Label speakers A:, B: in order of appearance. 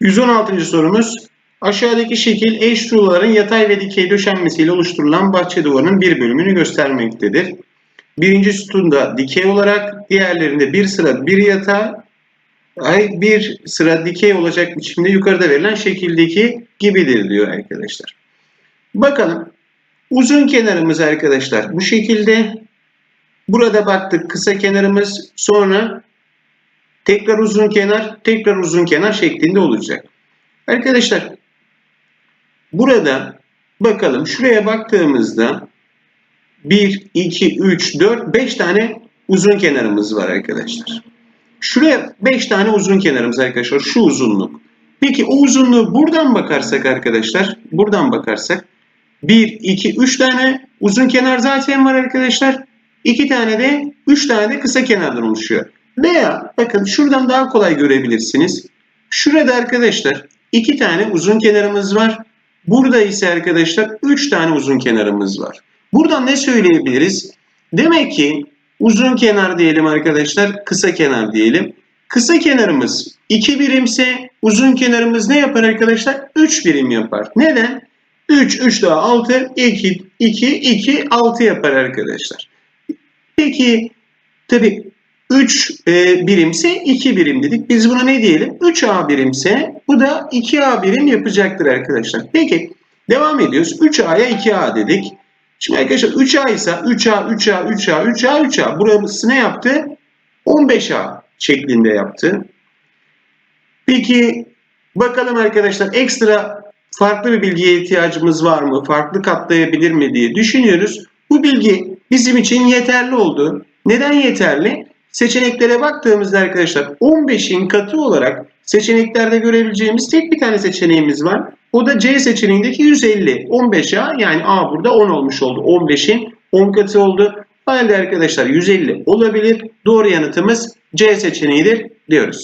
A: 116. sorumuz. Aşağıdaki şekil eş ruloların yatay ve dikey döşenmesiyle oluşturulan bahçe duvarının bir bölümünü göstermektedir. Birinci sütunda dikey olarak, diğerlerinde bir sıra bir yatay, ay bir sıra dikey olacak biçimde yukarıda verilen şekildeki gibidir diyor arkadaşlar. Bakalım. Uzun kenarımız arkadaşlar bu şekilde. Burada baktık kısa kenarımız sonra tekrar uzun kenar, tekrar uzun kenar şeklinde olacak. Arkadaşlar burada bakalım şuraya baktığımızda 1, 2, 3, 4, 5 tane uzun kenarımız var arkadaşlar. Şuraya 5 tane uzun kenarımız arkadaşlar. Şu uzunluk. Peki o uzunluğu buradan bakarsak arkadaşlar, buradan bakarsak 1, 2, 3 tane uzun kenar zaten var arkadaşlar. 2 tane de 3 tane de kısa kenardan oluşuyor. Veya bakın şuradan daha kolay görebilirsiniz. Şurada arkadaşlar 2 tane uzun kenarımız var. Burada ise arkadaşlar 3 tane uzun kenarımız var. Buradan ne söyleyebiliriz? Demek ki uzun kenar diyelim arkadaşlar, kısa kenar diyelim. Kısa kenarımız 2 birimse uzun kenarımız ne yapar arkadaşlar? 3 birim yapar. Neden? 3, 3 daha 6, 2, 2, 2, 6 yapar arkadaşlar. Peki tabi 3 e, birimse 2 birim dedik. Biz buna ne diyelim? 3A birimse bu da 2A birim yapacaktır arkadaşlar. Peki devam ediyoruz. 3A'ya 2A dedik. Şimdi arkadaşlar 3A ise 3A, 3A, 3A, 3A, 3A. Burası ne yaptı? 15A şeklinde yaptı. Peki bakalım arkadaşlar ekstra farklı bir bilgiye ihtiyacımız var mı? Farklı katlayabilir mi diye düşünüyoruz. Bu bilgi bizim için yeterli oldu. Neden yeterli? Seçeneklere baktığımızda arkadaşlar 15'in katı olarak seçeneklerde görebileceğimiz tek bir tane seçeneğimiz var. O da C seçeneğindeki 150. 15A yani A burada 10 olmuş oldu. 15'in 10 katı oldu. Halde arkadaşlar 150 olabilir. Doğru yanıtımız C seçeneğidir diyoruz.